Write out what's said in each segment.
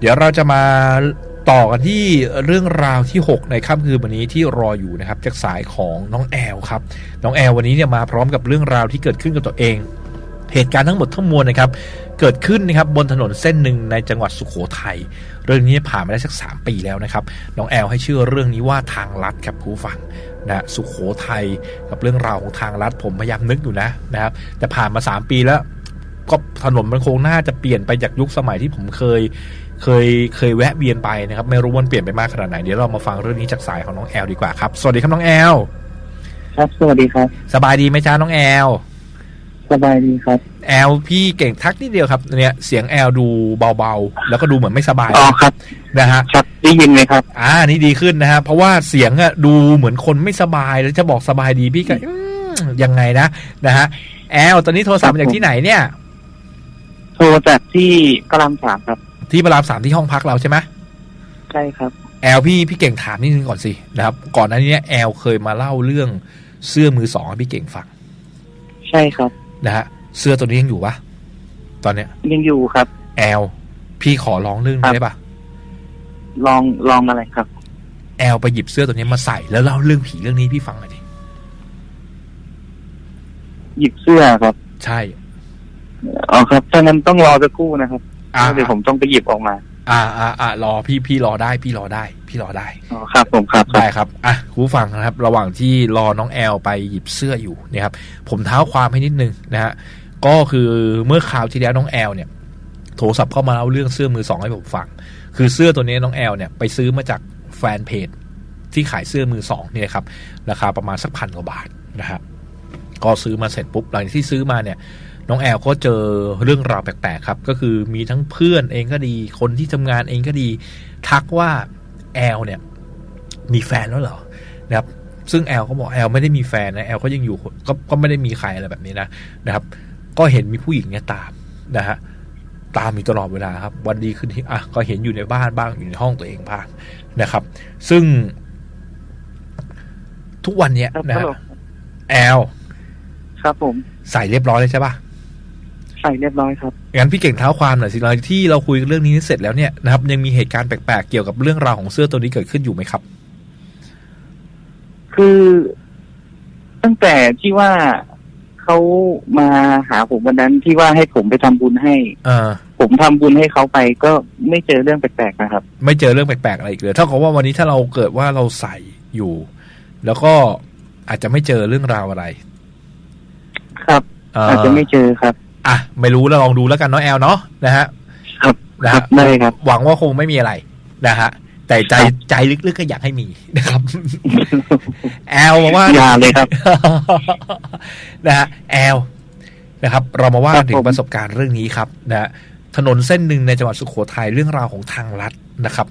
เดี๋ยวเราจะมาต่อกันที่เรื่องราวที่ 6 ในค่ำคืนวันนี้ที่รออยู่นะครับ จากสายของน้องแอลครับ น้องแอลวันนี้เนี่ยมาพร้อมกับเรื่องราวที่เกิดขึ้นกับตัวเอง เหตุการณ์ทั้งหมดทั้งมวลนะครับ เกิดขึ้นนะครับบนถนนเส้นหนึ่งในจังหวัดสุขโขทัยเรื่องนี้ผ่านมาได้สัก 3 ปีแล้วนะครับ น้องแอลให้ชื่อเรื่องนี้ว่าทางลัดครับผู้ฟังนะสุขโขทัยกับเรื่องราวของทางลัดผมพยายามนึกอยู่นะนะครับ แต่ผ่านมา 3 ปีแล้วก็ถนนมันคงน่าจะเปลี่ยนไปจากยุคสมัยที่ผมเคย เคยเคยแวะเวียนไปนะครับ ไม่รู้ว่ามันเปลี่ยนไปมากขนาดไหน เดี๋ยวเรามาฟังเรื่องนี้จากสายของน้องแอลดีกว่าครับ สวัสดีครับน้องแอลครับ สวัสดีครับ สบายดีไหมจ้าน้องแอลสบายดีครับ แอลพี่เก่งทักนิดเดียวครับ เนี่ยเสียงแอลดูเบาๆ แล้วก็ดูเหมือนไม่สบายอ๋อครับนะฮะครับได้ยินไหมครับ อ่านี่ดีขึ้นนะฮะเพราะว่าเสียงอะดูเหมือนคนไม่สบายแล้วจะบอกสบายดีพี่ก็อืมยังไงนะนะฮะแอลตอนนี้โทรศัพท์มาจากที่ไหนเนี่ย โทรจากที่กรามสามครับ ที่พระรามสามที่ห้องพักเราใช่ไหมใช่ครับ แอลพี่พี่เก่งถามนิดนึงก่อนสินะครับ ก่อนหน้านี้แอลเคยมาเล่าเรื่องเสื้อมือสองให้พี่เก่งฟัง ใช่ครับนะฮะเสื้อตัวนี้ยังอยู่ปะตอนเนี้ย ยังอยู่ครับ แอลพี่ขอร้องเรื่องนี้ได้ปะลองลองอะไรครับ แอลไปหยิบเสื้อตัวนี้มาใส่แล้วเล่าเรื่องผีเรื่องนี้ให้พี่ฟังหน่อยดิหยิบเสื้อครับ ใช่อ๋อครับถ้างั้นต้องรอสักครู่นะครับอ่า เดี๋ยวผมต้องไปหยิบออกมา อ่าอ่าอ่ารอพี่พี่รอได้ พี่รอได้ พี่รอได้อ๋อครับผมครับได้ครับอะคุณผู้ฟังนะครับ ระหว่างที่รอน้องแอลไปหยิบเสื้ออยู่นะครับ ผมเท้าความให้นิดนึงนะฮะก็คือเมื่อคราวที่แล้วน้องแอลเนี่ย โทรศัพท์เข้ามาเล่าเรื่องเสื้อมือสองให้ผมฟัง คือเสื้อตัวนี้น้องแอลเนี่ยไปซื้อมาจากแฟนเพจที่ขายเสื้อมือสองเนี่ยครับราคาประมาณสักพันกว่าบาทนะครับก็ซื้อมาเสร็จปุ๊บหลังจากที่ซื้อมาเนี่ย น้องแอลก็เจอเรื่องราวแปลกๆครับ ก็คือมีทั้งเพื่อนเองก็ดี คนที่ทำงานเองก็ดี ทักว่าแอลเนี่ยมีแฟนแล้วเหรอนะครับซึ่งแอลก็บอกแอลไม่ได้มีแฟนนะแอลก็ยังอยู่ก็ก็ไม่ได้มีใครอะไรแบบนี้นะนะครับ ก็เห็นมีผู้หญิงเนี่ยตามนะฮะตามอยู่ตลอดเวลาครับ วันดีขึ้นที่อะก็เห็นอยู่ในบ้านบ้างอยู่ในห้องตัวเองบ้างนะครับ ซึ่ง ทุกวันเนี้ยครับนะฮัลฮะโหลแอลครับผม ใส่เรียบร้อยเลยใช่ปะ ใส่เรียบร้อยครับงั้นพี่เก่งเท้าความหน่อยสิหลังจากที่เราคุยเรื่องนี้เสร็จแล้วเนี่ยนะครับ ยังมีเหตุการณ์แปลกๆเกี่ยวกับเรื่องราวของเสื้อตัวนี้เกิดขึ้นอยู่ไหมครับ คือตั้งแต่ที่ว่าเขามาหาผมวันนั้นที่ว่าให้ผมไปทำบุญให้เออผมทำบุญให้เขาไปก็ไม่เจอเรื่องแปลกๆนะครับ ไม่เจอเรื่องแปลกๆอะไรอีกเลยเท่ากับว่าวันนี้ถ้าเราเกิดว่าเราใส่อยู่ แล้วก็อาจจะไม่เจอเรื่องราวอะไร ครับเอ่ออาจจะไม่เจอครับ อะไม่รู้แล้วลองดูแล้วกันเนาะแอลเนาะนะฮะครับนะครัฮะบได้ครับ หวังว่าคงไม่มีอะไรนะฮะแต่ใจครับใจลึกๆก็อยากให้มีนะครับ แอลบอกว่าอย่าเลยครับนะฮะแอลนะครับ เรามาว่าครับถึงผมประสบการณ์เรื่องนี้ครับนะฮะถนนเส้นหนึ่งในจังหวัดสุโขทัยเรื่องราวของทางลัดนะครับ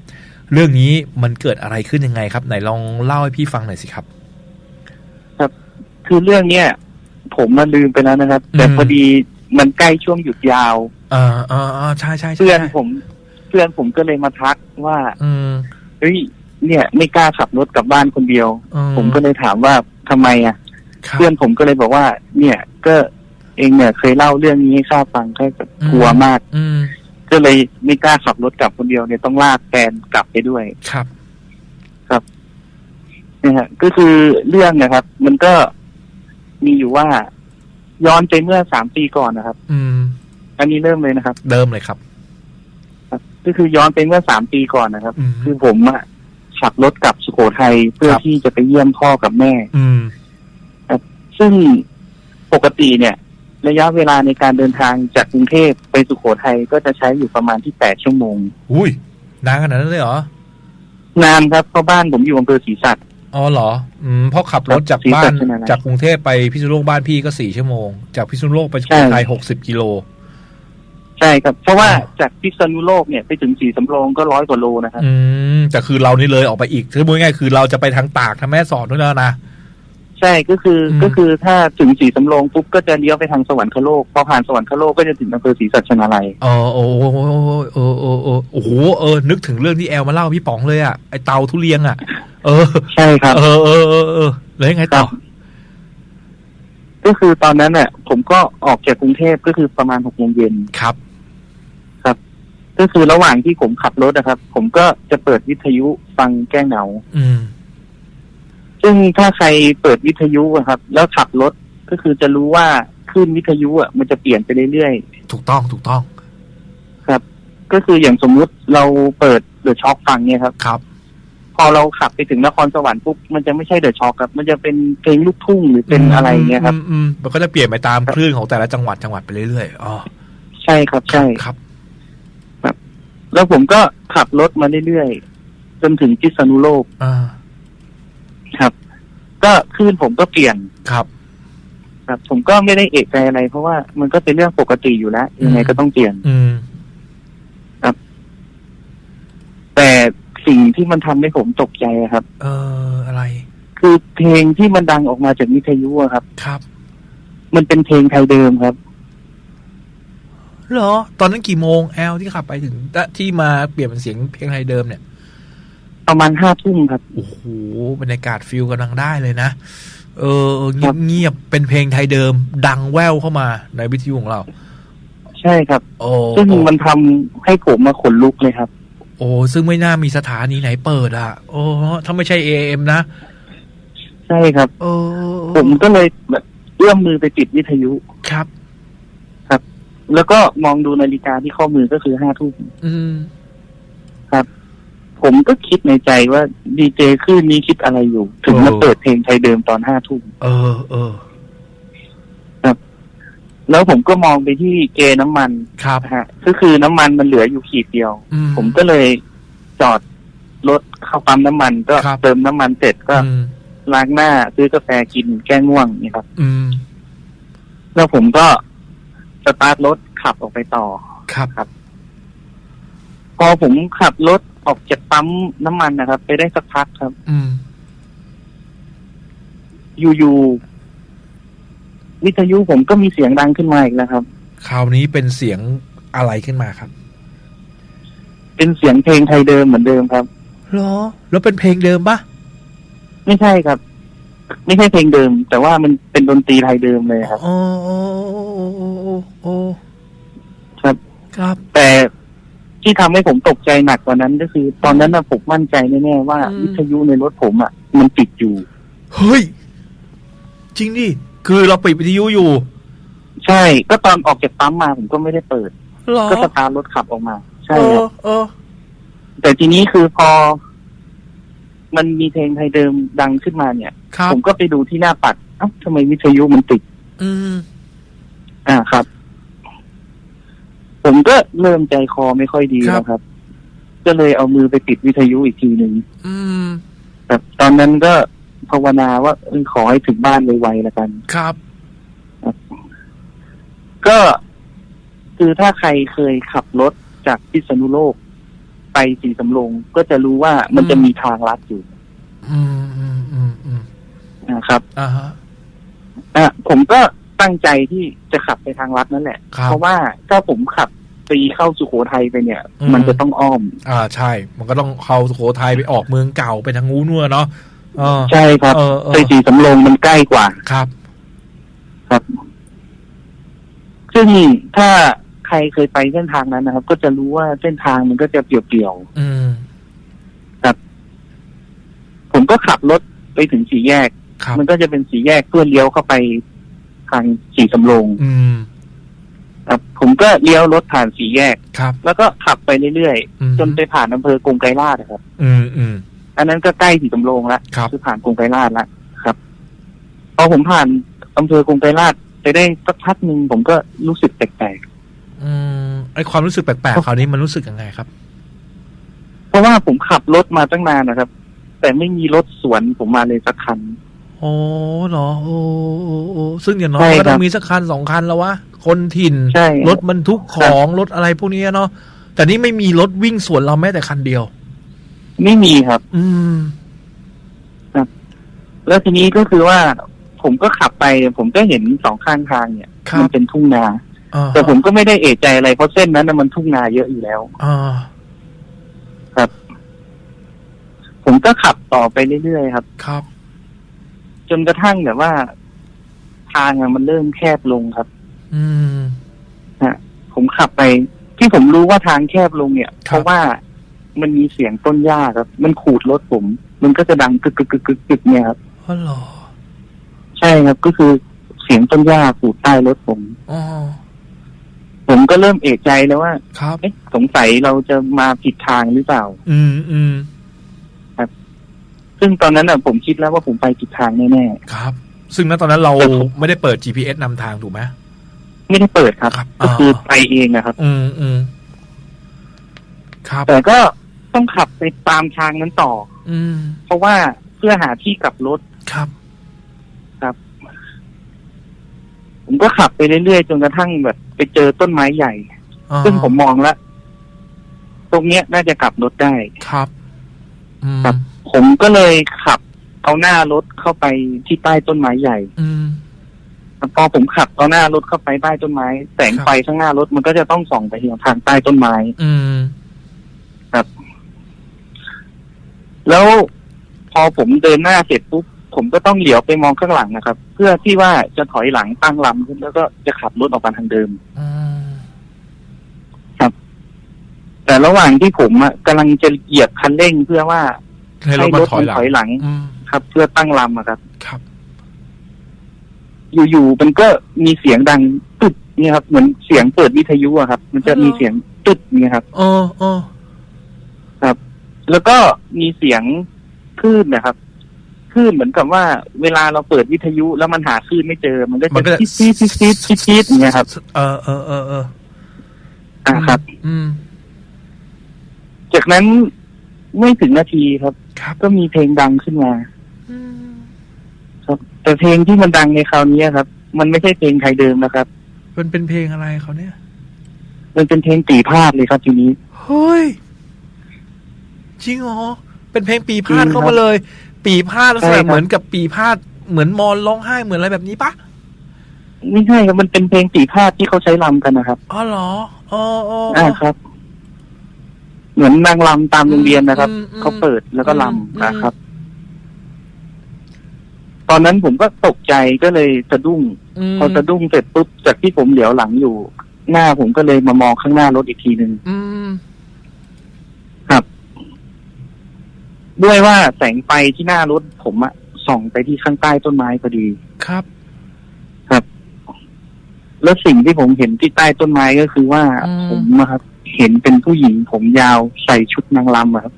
เรื่องนี้มันเกิดอะไรขึ้นยังไงครับ ไหนลองเล่าให้พี่ฟังหน่อยสิครับคือเรื่องเนี้ย ผมมาลืมไปแล้วนะครับ แต่อืมพอดี มันใกล้ช่วงหยุดยาวอ่าอ่าอ่าใช่ใช่ใช่เพื่อนผมเพื่อนผมก็เลยมาทักว่าอืมเฮ้ยเนี่ย ไม่กล้าขับรถกลับบ้านคนเดียวอืผมก็เลยถามว่าทำไมอะครับเพื่อนผมก็เลยบอกว่า เนี่ยก็เองเนี่ยเคยเล่าเรื่องนี้ให้ข้าฟังแค่แบบกลัวมากอืมก็เลยไม่กล้าขับรถกลับคนเดียวเนี่ยต้องลากแฟนกลับไปด้วยครับนะฮะก็คือเรื่องนะครับ มันก็มีอยู่ว่า ย้อนไปเมื่อสามปีก่อนนะครับ อืม อันนี้เริ่มเลยนะครับ เดิมเลยครับครับ ก็คือย้อนไปเมื่อสามปีก่อนนะครับ อืม คือผมอะขับรถกลับสุโขทัยเพื่อครับ ที่จะไปเยี่ยมพ่อกับแม่ อืม ซึ่งปกติเนี่ย ระยะเวลาในการเดินทางจากกรุงเทพไปสุโขทัยก็จะใช้อยู่ประมาณที่แปดชั่วโมง อุ้ยนานขนาดนั้นเลยเหรอ นานครับเพราะบ้านผมอยู่อำเภอศรีสัตว์ อ๋อเหรอ อืมเพราะขับรถจากครับบ้านสีสันใช่ไหมนะจากกรุงเทพไปพิษณุโลกบ้านพี่ก็สี่ชั่วโมง จากพิษณุโลกไปสุโขทัยหกสิบกิโล ใช่ครับ เพราะว่าอ๋อจากพิษณุโลกเนี่ยไปถึงสีสำโรงก็ร้อยกว่าโลนะครับ อืมแต่คือเรานี่เลยออกไปอีกคือพูดง่ายๆคือเราจะไปทางตากทางแม่สอดด้วยแล้วนะ ใช่ก็คืออม ก็คือถ้าถึงสีสำโรงปุ๊บก็จะเลี้ยวไปทางสวรรคโลกพอผ่านสวรรคโลกก็จะถึงอำเภอศรีสัชนาลัยเออโอ้โหเออเออเออโอ้โหเออ นึกถึงเรื่องที่แอลมาเล่าพี่ป๋องเลยอะไอเตาทุเรียงอะ เออ ใช่ครับ เออเออเออเออแล้วยังไงต่อ ก็คือตอนนั้นเนี่ยผมก็ออกจากกรุงเทพก็คือประมาณหกโมงเย็นครับแก็คือระหว่างที่ผมขับรถนะครับ ผมก็จะเปิดวิทยุฟังแก้เหงา อืม ซึ่งถ้าใครเปิดวิทยุอะครับ แล้วขับรถก็คือจะรู้ว่าคลื่นวิทยุอะมันจะเปลี่ยนไปเรื่อยถูกต้องถูกต้องๆครับ ก็คืออย่างสมมุติเราเปิดเดอะช็อคฟังเนี่ยครับ ครับ พอเราขับไปถึงนครสวรรค์ปุ๊บมันจะไม่ใช่เดอะช็อคครับ มันจะเป็นเพลงลูกทุ่งหรือเป็นอะไรเงี้ยครับ อืมอืมมันก็จะเปลี่ยนไปตามคลื่นของแต่ละจังหวัดจังหวัดไปเรื่อยๆอ๋อใช่ครับใช่ ครับ แล้วผมก็ขับรถมาเรื่อยๆจนถึงพิษณุโลก อ่าครับ ก็คลื่นผมก็เปลี่ยนครับ ครับ ผมก็ไม่ได้เอกใจอะไร เพราะว่ามันก็เป็นเรื่องปกติอยู่แล้วยังไงก็ต้องเปลี่ยน อืม แต่สิ่งที่มันทำให้ผมตกใจอะครับ เอออะไรคือเพลงที่มันดังออกมาจากวิทยุอะครับ ครับ มันเป็นเพลงไทยเดิมครับ เหรอ ตอนนั้นกี่โมงแอลที่ขับไปถึงที่มาเปลี่ยนเป็นเสียงเพลงไทยเดิมเนี่ย ประมาณห้าทุ่มครับ โอ้โหบรรยากาศฟิลกำลังได้เลยนะ เออเงีครัยบบเงียบๆเป็นเพลงไทยเดิม ดังแว่วเข้ามาในวิทยุของเรา ใช่ครับ โอ้ซึ่งมันทำให้ผมมาขนลุกเลยครับ โอ้ซึ่งไม่น่ามีสถานีไหนเปิดอะ โอ้ถ้าไม่ใช่ AM นะ ใช่ครับโอ้ผมก็เลยแบบเอื้อมมือไปปิดวิทยุครับ แล้วก็มองดูนาฬิกาที่ข้อมือก็คือห้าทุ่มอืม ผมก็คิดในใจว่าดีเจคลื่นนี้คิดอะไรอยู่ ถึงมาเปิดเพลงไทยเดิมตอนห้าทุ่มเออเออแล้วผมก็มองไปที่เกน้ำมันครับนะฮะก็คือน้ำมันมันเหลืออยู่ขีดเดียวอืผมก็เลยจอดรถเข้าปั๊มน้ำมัน ก็ครับเติมน้ำมันเสร็จก็อืมล้างหน้าซื้อกาแฟกินแก้ง่วงนี่ครับ อืม แล้วผมก็สตาร์ทรถขับออกไปต่อครับพอผมขับรถออกจาก ปั๊มน้ำมันนะครับ ไปได้สักพักครับ อืม อยู่ๆวิทยุผมก็มีเสียงดังขึ้นมาอีกแล้วครับ คราวนี้เป็นเสียงอะไรขึ้นมาครับ เป็นเสียงเพลงไทยเดิมเหมือนเดิมครับเหรอ แล้วเป็นเพลงเดิมปะไม่ใช่ครับ ไม่ใช่เพลงเดิม แต่ว่ามันเป็นดนตรีไทยเดิมเลยครับโอ้โอ้โอ้โอ้โอ้โอ้โอ้ ครับ ครับ แต่ ที่ทำให้ผมตกใจหนักกว่านั้นก็คือ ตอนนั้นนะผมมั่นใจแน่ๆว่าอืมวิทยุในรถผมอะ มันติดอยู่ เฮ้ย จริงดิ คือเราปิดวิทยุอยู่ ใช่ ก็ตอนออกจากปั๊มมาผมก็ไม่ได้เปิดเหรอก็สตาร์ทรถขับออกมา ใช่เอคอรับเออแต่ทีนี้คือพอ มันมีเพลงไทยเดิมดังขึ้นมาเนี่ยครับผมก็ไปดูที่หน้าปัด เอ้าทำไมวิทยุมันติด อืม อ่าครับ ผมก็เริ่มใจคอไม่ค่อยดีครับแล้วครับ ก็เลยเอามือไปปิดวิทยุอีกทีหนึ่งอืม แบบตอนนั้นก็ภาวนาว่าเออขอให้ถึงบ้านไวๆแล้วกัน ครับ ก็คือถ้าใครเคยขับรถจากพิษณุโลก ไปสีสำโรงก็จะรู้ว่ามันจะมีทางลัดอยู่อืมอืมอืมอืมนะครับ อ่าฮะ อะผมก็ ตั้งใจที่จะขับไปทางลัดนั่นแหละ ครับเพราะว่าถ้าผมขับตีเข้าสุโขทัยไปเนี่ย อืม มันจะต้องอ้อม อ่าใช่ มันก็ต้องเข้าสุโขทัยไปออกเมืองเก่าไปทางงูนัวเนาะเออใช่ครับเออเออไปสีสำโรงมันใกล้กว่า ครับ ครับ ซึ่งถ้าใครเคยไปเส้นทางนั้นนะครับ ก็จะรู้ว่าเส้นทางมันก็จะเปลี่ยวอืมๆผมก็ขับรถไปถึงสี่แยก ครับ มันก็จะเป็นสี่แยกเพื่อเลี้ยวเข้าไป ทางสีสำโรงอืม ครับผมก็เลี้ยวรถผ่านสี่แยก ครับ แล้วก็ขับไปเรื่อยอืม ๆ จนไปผ่านอำเภอกรุงไกรลาดนะครับ อืมอืม อันนั้นก็ใกล้สีสำโรงแล้วครับ คือผ่านกรุงไกรลาดแล้วครับ พอผมผ่านอำเภอกรุงไกรลาดไปได้สักพักหนึ่งผมก็รู้สึกแปลกอืมไอความรู้สึกแปลกๆคราวนี้มันรู้สึกยังไงครับ ๆเพราะว่าผมขับรถมาตั้งนานนะครับ แต่ไม่มีรถสวนผมมาเลยสักคัน โอ้เหรอโอ้โอ้โอ้ซึ่งอย่างน้อยใช่ก็ต้องมีสักคันสองคันแล้ววะ คนถิ่น ใช่รถบรรทุกของรถอะไรพวกนี้เนาะแต่นี่ไม่มีรถวิ่งสวนเราแม้แต่คันเดียว ไม่มีครับ อืม แล้วทีนี้ก็คือว่า ผมก็ขับไป ผมก็เห็นสองข้างทางเนี่ยครับ มัเป็นทุ่งนา อ่าแต่ผมก็ไม่ได้เอะใจอะไรเพราะเส้นนั้นน่ะมันทุ่งนาเยอะอยู่แล้ว อ่าผมก็ขับต่อไปเรื่อยๆครับ ครับ จนกระทั่งแบบว่า ทางอะมันเริ่มแคบลงครับ อืมผมขับไป ที่ผมรู้ว่าทางแคบลงเนี่ยครับเพราะว่ามันมีเสียงต้นหญ้าครับ มันขูดรถผม มันก็จะดังกึกกึกกึกกึกกึกเนี่ยครับอ๋อเหรอใช่ครับ ก็คือเสียงต้นหญ้าขูดใต้รถผม อ๋อผมก็เริ่มเอกใจแล้วว่าครับ เอ๊ะสงสัยเราจะมาผิดทางหรือเปล่า อืมอืม ซึ่งตอนนั้นน่ะผมคิดแล้วว่าผมไปผิดทางแน่ครับ ซึ่งณตอนนั้นเราแต่ผมไม่ได้เปิด GPS นำทางถูกไหมๆไม่ได้เปิดครับครับก็คืออ่าไปเองนะครับ อืมอืมครับ แต่ก็ต้องขับไปตามทางนั้นต่อ อืม เพราะว่าเพื่อหาที่กลับรถครับผมก็ขับไปเรื่อยๆจนกระทั่งแบบ ไปเจอต้นไม้ใหญ่อ๋อซึ่งผมมองแล้วตรงเนี้ยน่าจะกลับรถได้ครับอืมครับ ผมก็เลยขับเอาหน้ารถเข้าไปที่ใต้ต้นไม้ใหญ่อืม พอผมขับเอาหน้ารถเข้าไปใต้ต้นไม้ แสงครับไฟข้างหน้ารถมันก็จะต้องส่องไปทางใต้ต้นไม้ อืม แล้วพอผมเดินหน้าเสร็จปุ๊บผมก็ต้องเหลียวไปมองข้างหลังนะครับ เพื่อที่ว่าจะถอยหลังตั้งลำขึ้นแล้วก็จะขับรถออกมาทางเดิมอืมแต่ระหว่างที่ผมอะกำลังจะเหยียบคันเร่งเพื่อว่า ให้รถมันถอยหลังถอยหลังอืมครับ เพื่อตั้งลำอะครับ ครับ อยู่ๆมันก็มีเสียงดังตึ๊ดเนี่ยครับ เหมือนเสียงเปิดวิทยุอะครับ มันจะมีเสียงตึ๊ดเนี่ยครับเออเออแล้วก็มีเสียงคลื่นนะครับคลื่นเหมือนกับว่าเวลาเราเปิดวิทยุแล้วมันหาคลื่นไม่เจอ มันก็มันก็จะจะจี๊ดจี๊ดจี๊ดจี๊ดจี๊ดอย่างเงี้ยครับ เออเออเออเอออ่าครับ อืม จากนั้น ไม่ถึงนาทีครับ ครับ ก็มีเพลงดังขึ้นมา อืมครับ แต่เพลงที่มันดังในคราวนี้ครับ มันไม่ใช่เพลงไทยเดิมนะครับ มันเป็นเพลงอะไรเขาเนี่ย มันเป็นเพลงตีพาดเลยครับทีนี้ เฮ้ย จริงเหรอ เป็นเพลงปีพาดจริงครับเข้ามาเลย ปีพาดลักษใช่ณะครับ เหมือนกับปีพาดเหมือนมอนร้องไห้เหมือนอะไรแบบนี้ปะไม่ใช่ครับมันเป็นเพลงตีพาดที่เขาใช้รำกันนะครับ อ๋อเหรออ๋ออ๋ออ๋อ่าอครับ เหมือนนางรำตามโรงเรียนนะครับ อืมอืมเขาเปิดแล้วก็อืมรำนะครับ ตอนนั้นผมก็ตกใจก็เลยสะดุ้ง มพอสะดุ้งเสร็จปุ๊บจากที่ผมเหลียวหลังอยู่ หน้าผมก็เลยมามองข้างหน้ารถอีกทีหนึ่งอืมด้วยว่าแสงไฟที่หน้ารถผมอะส่องไปที่ข้างใต้ต้นไม้พอดี ครับ แล้วสิ่งที่ผมเห็นที่ใต้ต้นไม้ก็คือว่าอืม ผมอะครับ เห็นเป็นผู้หญิงผมยาวใส่ชุดนางรำอะครับ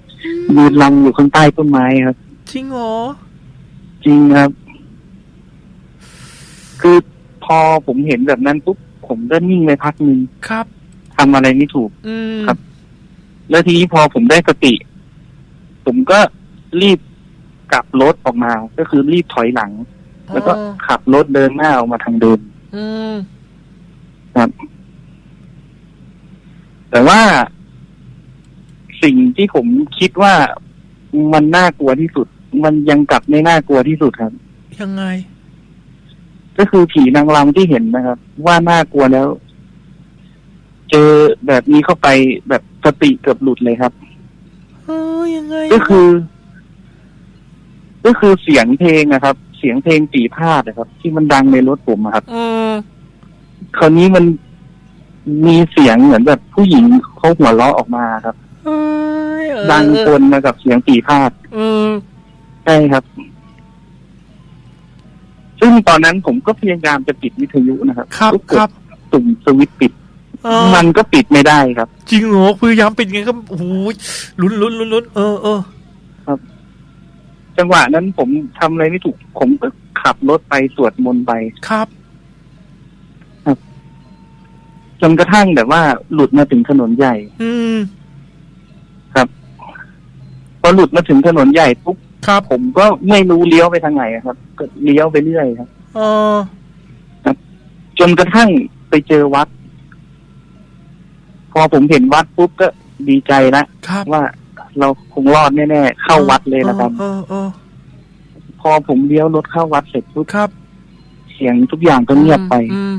ยืนรำอยู่ข้างใต้ต้นไม้ครับ จริงเหรอจริงครับ คือพอผมเห็นแบบนั้นปุ๊บผมก็นิ่งไปพักหนึ่งครับทำอะไรไม่ถูก อืมครับ แล้วทีนี้พอผมได้สติ ผมก็รีบกลับรถออกมา ก็คือรีบถอยหลัง แล้วก็อ๋อขับรถเดินหน้าออกมาทางเดิมอืมครับ แต่ว่าสิ่งที่ผมคิดว่ามันน่ากลัวที่สุด มันยังกลับไม่น่ากลัวที่สุดครับ ยังไง ก็คือผีนางรำที่เห็นนะครับ ว่าน่ากลัวแล้ว เจอแบบนี้เข้าไปแบบสติเกือบหลุดเลยครับเออยังไงก็คือ ก็คือเสียงเพลงนะครับ เสียงเพลงปีพาดนะครับ ที่มันดังในรถผมอะครับอืมคราวนี้มัน มีเสียงเหมือนแบบผู้หญิงเขาหัวเราะออกมาครับเอ้ยเออดังปนมากับเสียงปีพาดอืมใช่ครับ ซึ่งตอนนั้นผมก็พยายามจะปิดวิทยุนะครับครับก็กครัดบตุ่มสวิตช์ปิด เออมันก็ปิดไม่ได้ครับ จริงเหรอพยายามปิดไงก็โอ้โหลุ้นลุ้นลุ้นลุ้นเออเออจังหวะนั้นผมทำอะไรไม่ถูก ผมก็ขับรถไปสวดมนต์ไป ครับ จนกระทั่งแบบว่าหลุดมาถึงถนนใหญ่ อืม พอหลุดมาถึงถนนใหญ่ปุ๊บครับ ผมก็ไม่รู้เลี้ยวไปทางไหนอะครับ ก็เลี้ยวไปเรื่อยครับ เออ จนกระทั่งไปเจอวัด พอผมเห็นวัดปุ๊บก็ดีใจแล้วครับว่าเราคงรอดแน่ๆเข้าวัดเลยนะครับ เออเออพอผมเลี้ยวรถเข้าวัดเสร็จปุ๊บครับ เสียงทุกอย่างก็เงียบไป อืม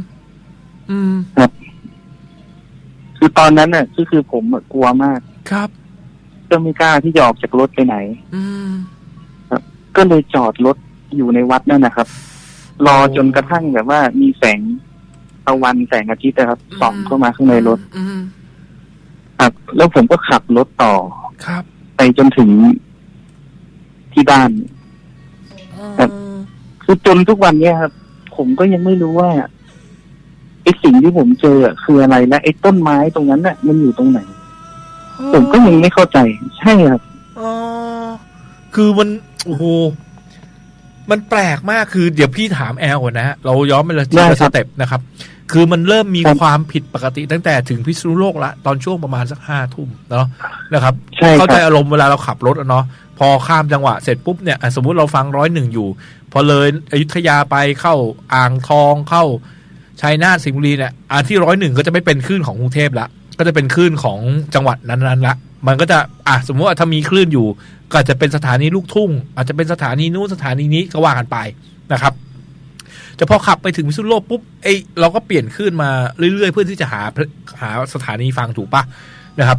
อืมคื อตอนนั้นน่ะก็คือผมอะกลัวมาก ครับ ก็ไม่กล้าที่จะออกจากรถไปไหน อืม ก็เลยจอดรถอยู่ในวัดนั่นนะครับ รอจนกระทั่งแบบว่ามีแสงตะวันแสงอาทิตย์นะครับส่องเข้ามาข้างในรถอืมครับ แล้วผมก็ขับรถต่อ ครับ ไปจนถึงที่บ้าน ครับ คือจนทุกวันเนี้ยครับ ผมก็ยังไม่รู้ว่า ไอ้สิ่งที่ผมเจออะคืออะไรและไอ้ต้นไม้ตรงนั้นน่ะ มันอยู่ตรงไหน ผมก็ยังไม่เข้าใจ ใช่ครับอ๋อคือมันโอ้โหมันแปลกมากคือเดี๋ยวพี่ถามแอลก่อนนะฮะเราย้อนไปเลยทีได้ละคสรับเต็ปนะครับ คือมันเริ่มมีครับความผิดปกติตั้งแต่ถึงพิษณุโลกละ ตอนช่วงประมาณสักห้าทุ่มเนาะนะครับใช่คเข้าใจรับอารมณ์เวลาเราขับรถอะเนาะพอข้ามจังหวะเสร็จปุ๊บเนี่ยอะสมมุติเราฟังร้อยหนึ่งอยู่ พอเลยอยุธยาไปเข้าอ่างทองเข้า ชัยนาทสิงห์บุรีเนี่ยอะที่ร้อยหนึ่งก็จะไม่เป็นคลื่นของกรุงเทพละก็จะเป็นคลื่นของจังหวัดนั้นๆละมันก็จะอะสมมติว่าถ้ามีคลื่นอยู่ ก็อาจจะเป็นสถานีลูกทุ่ง อาจจะเป็นสถานีนู้นสถานีนี้ก็ว่ากันไปนะครับแต่พอขับไปถึงพิษณุโลกปุ๊บเอ้ยเราก็เปลี่ยนคลื่นมาเรื่อยๆ เพื่อที่จะหาหาสถานีฟังถูกปะนะครับ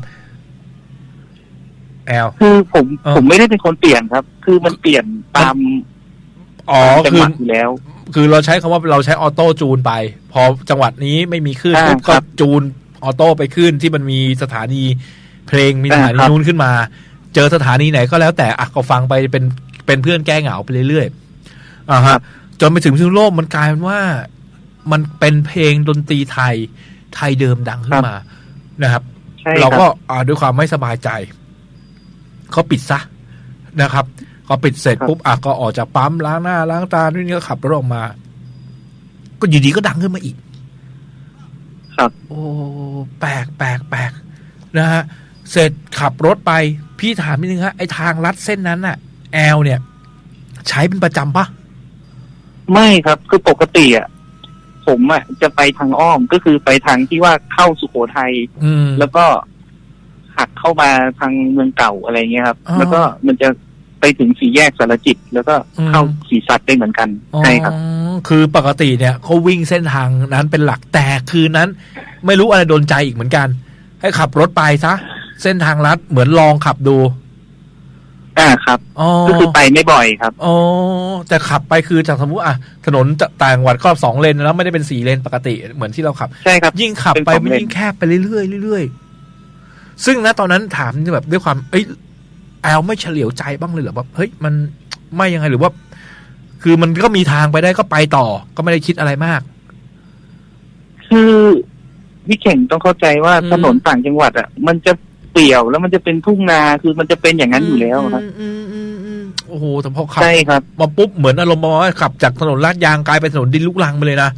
แอลคือผมเออผมไม่ได้เป็นคนเปลี่ยนครับ คือมันเปลี่ยนตามอ๋อตามจังคืหอวะอยู่แล้ว คือเราใช้คำว่าเราใช้ออโต้จูนไป พอจังหวัดนี้ไม่มีคลื่นอ่าปุ๊บครัก็บจูนออโต้ไปขึ้นที่มันมีสถานีเพลงมีสถานีอ่าครับนู้นขึ้นมา เจอสถานีไหนก็แล้วแต่อะก็ฟังไปเป็นเป็นเพื่อนแก้เหงาไปเรื่อยๆอ่าฮะจนไปถึงพิษณุโลกมันกลายเป็นว่ามันเป็นเพลงดนตรีไทยไทยเดิมดังขึ้นมานะครับใช่เราคก็รับอ่าด้วยความไม่สบายใจเขาปิดซะนะครับ ก็ปิดเสร็จครับปุ๊บอะก็ออกจากปั๊มล้างหน้าล้างตาด้วยนี่ก็ขับรถออกมา ก็อยู่ดีก็ดังขึ้นมาอีก ครับ โอ้แปลกแปลกแปลกนะฮะเสร็จขับรถไป พี่ถามนิดนึงฮะไอทางลัดเส้นนั้นน่ะ แอลเนี่ย ใช้เป็นประจำปะไม่ครับคือปกติอะผมอะจะไปทางอ้อมก็คือไปทางที่ว่าเข้าสุโขทัยอืมแล้วก็หักเข้ามาทางเมืองเก่าอะไรเงี้ยครับอ๋อแล้วก็มันจะ ไปถึงสี่แยกสารจิต แล้วก็เข้าสีสัตว์ได้เหมือนกันใช่ครับอ๋อคือปกติเนี่ยเขาวิ่งเส้นทางนั้นเป็นหลักแต่คืนนั้น ไม่รู้อะไรโดนใจอีกเหมือนกัน ให้ขับรถไปซะเส้นทางลัดเหมือนลองขับดูอ่าครับอ๋อก็คือไปไม่บ่อยครับอ๋อแต่ขับไปคือจากสมมติอะถนนจะต่างจังหวัดก็สองเลนแล้วไม่ได้เป็นสี่เลนปกติเหมือนที่เราขับ ใช่ครับ ยิ่งขับไปเป็นสองมันเลนยิ่งแคบไปเรื่อยๆเรื่อยๆซึ่งนะตอนนั้นถามแบบด้วยความเอ้ย แอลไม่เฉลียวใจบ้างเลยเหรอแบบเฮ้ยมันไม่ยังไงหรือว่า คือมันก็มีทางไปได้ก็ไปต่อ ก็ไม่ได้คิดอะไรมาก คือพี่เข่งต้องเข้าใจว่าอืมถนนต่างจังหวัดอะ มันจะเปลี่ยวแล้วมันจะเป็นทุ่งนาคือมันจะเป็นอย่างนั้นอยู่แล้วครับอืมอืมอืมโอ้โหแต่พอขับใช่ครับมาปุ๊บเหมือนอารมณ์ประมาณว่าขับจากถนนลาดยางกลายเป็นถนนดินลูกรังไปเลยนะ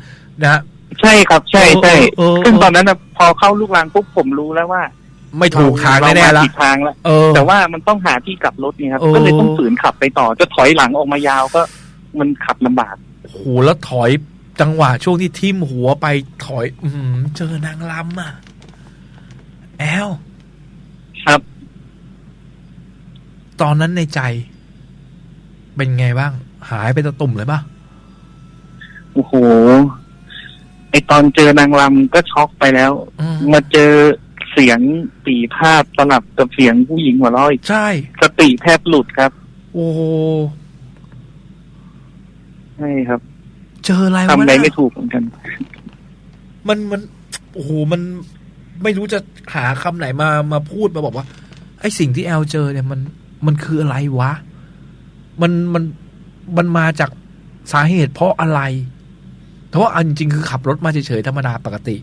นะฮะใช่ครับ ใช่ใช่เออเออเออซึ่งตอนนั้นนะพอเข้าลูกรางปุ๊บผมรู้แล้วว่า ไม่ถูกทางเรแน่ๆมละผิดทางแล้วเออแต่ว่ามันต้องหาที่กลับรถนี่ครับเออก็เลยต้องฝืนขับไปต่อจะถอยหลังออกมายาวก็มันขับลำบากโอ้โหแล้วถอยจังหวะช่วงที่ทิ่มหัวไปถอย อืมเจอนางลำอะ แอลครับ ตอนนั้นในใจ เป็นไงบ้าง หายไปตะตุ่มเลยป่ะโอ้โหไอตอนเจอนางรำก็ช็อกไปแล้วอืมมาเจอ เสียงปีภาพสลับกับเสียงผู้หญิงหัวเราะอีกใช่ สติแทบหลุดครับ โอ้โหใช่ครับ เจออะไรทำวะอะไรเนี่ยไม่ถูกเหมือนกัน มันมันโอ้โหมันไม่รู้จะหาคำไหนมามาพูดมาบอกว่า ไอ้สิ่งที่แอลเจอเนี่ยมันมันคืออะไรวะ มันมันมันมาจากสาเหตุเพราะอะไร เพราะว่าอันจริงๆคือขับรถมาเฉยๆธรรมดาปกติ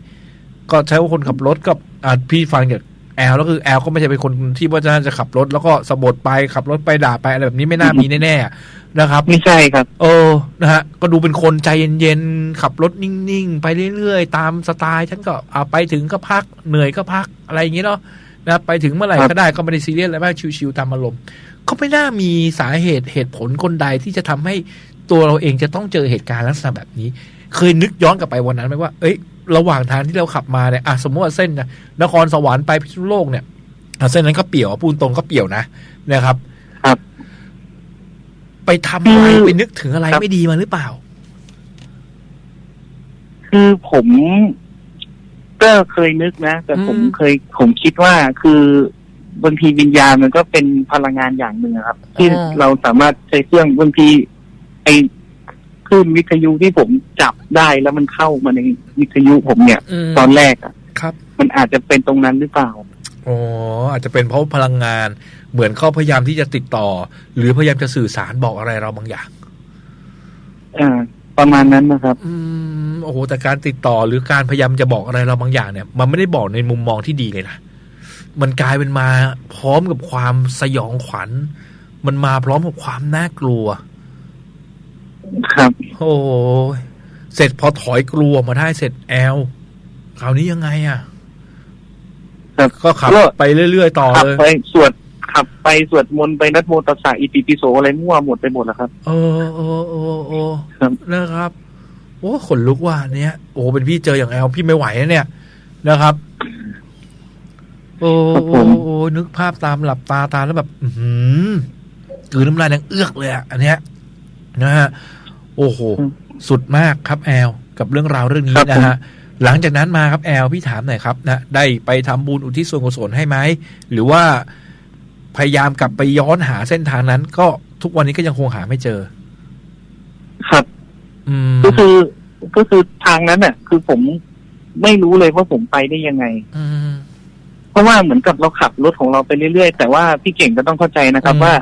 ก็ใช้ว่าคนขับรถกับอ่าพี่ฟังจากแอลแล้วคือแอลก็ไม่ใช่เป็นคนที่ว่าจะจะขับรถ แล้วก็สะบดไปขับรถไปด่าไปอะไรแบบนี้ไม่น่ามีแน่ๆนะครับ ไม่ใช่ครับ เออนะฮะก็ดูเป็นคนใจเย็นๆขับรถนิ่งๆ ไปเรื่อยๆ ตามสไตล์ฉันก็อ่าไปถึงก็พักเหนื่อยก็พักอะไรอย่างเงี้ยเนาะนะไปถึงเมื่อไหร่ครับก็ได้ก็ไม่ได้ซีเรียสอะไรมากชิวๆตามอารมณ์ก็ไม่น่ามีสาเหตุเหตุผลคนใดที่จะทำให้ตัวเราเองจะต้องเจอเหตุการณ์ลักษณะแบบนี้ เคยนึกย้อนกลับไปวันนั้นไหมว่า เอ้ย ระหว่างทางที่เราขับมาเนี่ยอะสมมติว่าเส้นนะนครสวรรค์ไปพิษณุโลกเนี่ยอะเส้นนั้นก็เปี่ยวอะพูดตรงก็เปี่ยวนะนะครับ ครับ ไปทำอะไรคือไปนึกถึงอะไรครับไม่ดีมาหรือเปล่า คือผมก็เคยนึกนะ แต่ผมอืมเคยผมคิดว่าคือบางทีวิญญาณมันก็เป็นพลังงานอย่างหนึ่งอะครับ ที่เราสามารถใช้เครื่องบางทีไอค ลื่นวิทยุที่ผมจับได้แล้วมันเข้ามาในวิทยุผมเนี่ยตอนแรกอะครับ มันอาจจะเป็นตรงนั้นหรือเปล่า อ๋ออาจจะเป็นเพราะพลังงาน เหมือนเขาพยายามที่จะติดต่อ หรือพยายามจะสื่อสารบอกอะไรเราบางอย่าง อ่า ประมาณนั้นนะครับ อืมโอ้โหแต่การติดต่อหรือการพยายามจะบอกอะไรเราบางอย่างเนี่ย มันไม่ได้บอกในมุมมองที่ดีเลยนะมันกลายเป็นมาพร้อมกับความสยองขวัญ มันมาพร้อมกับความน่ากลัว ครับ โอ้ยเสร็จพอถอยกลัวมาได้เสร็จแอลคราวนี้ยังไงอะครับก็ขับก็ไปเรื่อยๆต่อขับเลยไปสวดขับไปสวดมนต์ไปนัดโมตัสสะอิติปิโสอะไรมั่วหมดไปหมดแล้วครับเออเออเออเออครับนะครับโอ้ขนลุกว่าอันเนี้ยโอ้เป็นพี่เจออย่างแอลพี่ไม่ไหวนะเนี่ยนะครับ โอ้ครับผโอ้มโอ้นึกภาพตามหลับตาตาแล้วแบบ อือหือกลืนน้ำลายดังเอือกเลยอะอันเนี้ย นะฮะโอ้โห สุดมากครับแอล กับเรื่องราวเรื่องนี้ครับนะฮะหลังจากนั้นมาครับแอลพี่ถามหน่อยครับนะได้ไปทำบุญอุทิศส่วนกุศลให้ไหมหรือว่าพยายามกลับไปย้อนหาเส้นทางนั้น ก็ทุกวันนี้ก็ยังคงหาไม่เจอ ครับอืมก็คือก็คือทางนั้นน่ะ คือผมไม่รู้เลยว่าผมไปได้ยังไงอืมเพราะว่าเหมือนกับเราขับรถของเราไปเรื่อยๆ แต่ว่าพี่เก่งก็ต้องเข้าใจนะครับอืมว่า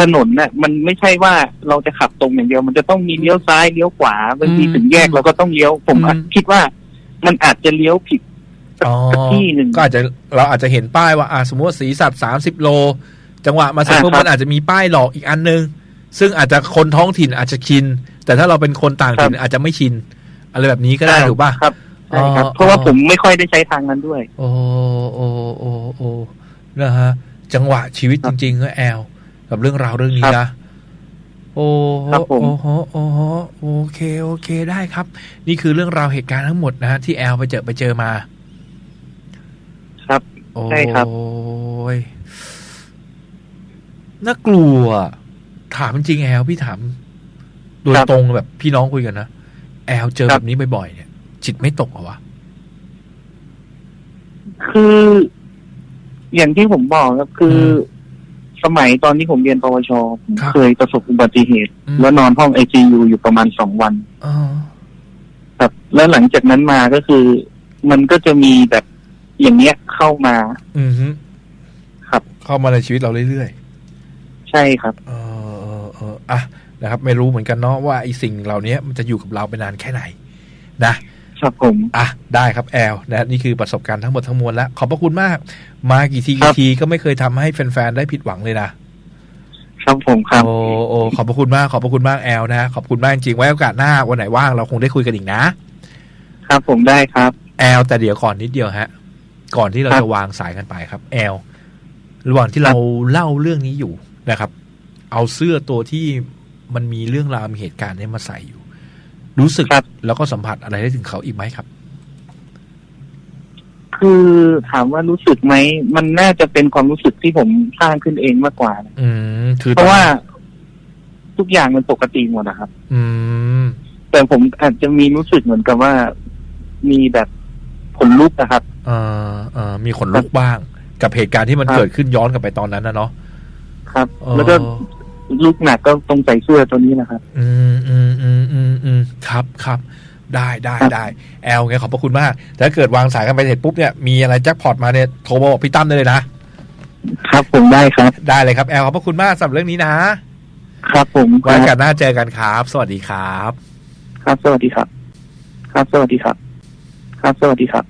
ถนนน่ะมันไม่ใช่ว่าเราจะขับตรงอย่างเดียว มันจะต้องมีเลี้ยวซ้ายเลี้ยวขวาบางทีถึงแยกเราก็ต้องเลี้ยวผมอาจคิดว่า มันอาจจะเลี้ยวผิดอ๋อสักที่หนึ่ง ก็อาจจะเราอาจจะเห็นป้ายว่าอ่าสมมติว่าสีสัตว์สามสิบโล จังหวะมาเสร็จอ่าปุ๊บครับ มันอาจจะมีป้ายหลอกอีกอันนึง ซึ่งอาจจะคนท้องถิ่นอาจจะชิน แต่ถ้าเราเป็นคนต่างถิ่นอาจจะไม่ชิน อะไรแบบนี้ก็ได้ถูกป่ะ ครับใช่ครับ อ๋อ เพราะว่าผมไม่ค่อยได้ใช้ทางนั้นด้วย โอ้โอ้โอ้โอ้นะฮะ จังหวะชีวิตจริงๆก็แอล กับเรื่องราวเรื่องนี้ครับนะโอ้โหครับผมโอ้โหโอ้โหโอเค โอเคได้ครับ นี่คือเรื่องราวเหตุการณ์ทั้งหมดนะฮะที่แอลไปเจอไปเจอมา ครับโอ้ใช่ครับยน่ากลัว ถามจริงๆแอลพี่ถามโดยตรงแบบพี่น้องคุยกันนะแอลเจอแบบนี้บ่อยๆเนี่ย จิตไม่ตกเหรอวะคือ อย่างที่ผมบอกครับคืออม สมัยตอนที่ผมเรียนปวชผมครับเคยประสบอุบัติเหตุ อืม แล้วนอนห้องไอซียูอยู่ประมาณสองวัน อ๋อครับ แล้วหลังจากนั้นมาก็คือ มันก็จะมีแบบอย่างเนี้ยเข้ามาอือฮึครับ เข้ามาในชีวิตเราเรื่อยๆใช่ครับเออเออเอออะนะครับ ไม่รู้เหมือนกันเนาะว่าไอ้สิ่งเหล่านี้มันจะอยู่กับเราไปนานแค่ไหน นะ ครับผมอะได้ครับแอลนะนี่คือประสบการณ์ทั้งหมดทั้งมวลแล้วขอบพระคุณมาก มากี่ทีครักี่บทีก็ไม่เคยทำให้แฟนๆได้ผิดหวังเลยนะครับผมครับโอ้โอ้ขอบพระคุณมากขอบพระคุณมากแอลนะขอบคุณมากจริงๆไว้โอกาสหน้าวันไหนว่างเราคงได้คุยกันอีกนะ ครับผมได้ครับแอลแต่เดี๋ยวก่อนนิดเดียวฮะ ก่อนที่เราครับจะวางสายกันไปครับแอลระหว่างที่เราเล่าเรื่องนี้อยู่นะครับ เอาเสื้อตัวที่มันมีเรื่องราวมีเหตุการณ์เนี้มาใส่อยู่ รู้สึกครับแล้วก็สัมผัสอะไรได้ถึงเขาอีกไหมครับ คือถามว่ารู้สึกไหมมันน่าจะเป็นความรู้สึกที่ผมสร้างขึ้นเองมากกว่าอืมคือเพราะว่าทุกอย่างมันปกติหมดนะครับ อืม แต่ผมอาจจะมีรู้สึกเหมือนกับว่ามีแบบขนลุกนะครับเอ่อเอ่อมีขนลุกบ้าง กับเหตุการณ์ที่มันครับเกิดขึ้นย้อนกลับไปตอนนั้นนะเนาะครับเอ่อแล้วก็ ลูกหนักก็ต้องใส่เสื้อตัวนี้นะครับ อืมอืมอืมอืมอืมครับครับได้ได้ได้แอลไงขอบพระคุณมากถ้าเกิดวางสายกันไปเสร็จปุ๊บเนี่ยมีอะไรแจ็คพอตมาเนี่ยโทรมาบอกพี่ตั้มได้เลยนะครับผมได้ครับได้เลยครับแอลขอบพระคุณมากสำหรับเรื่องนี้นะ ครับผมไว้รับกันหน้าเจอกันครับ สวัสดีครับ ครับสวัสดีครับ ครับสวัสดีครับ ครับสวัสดีครับ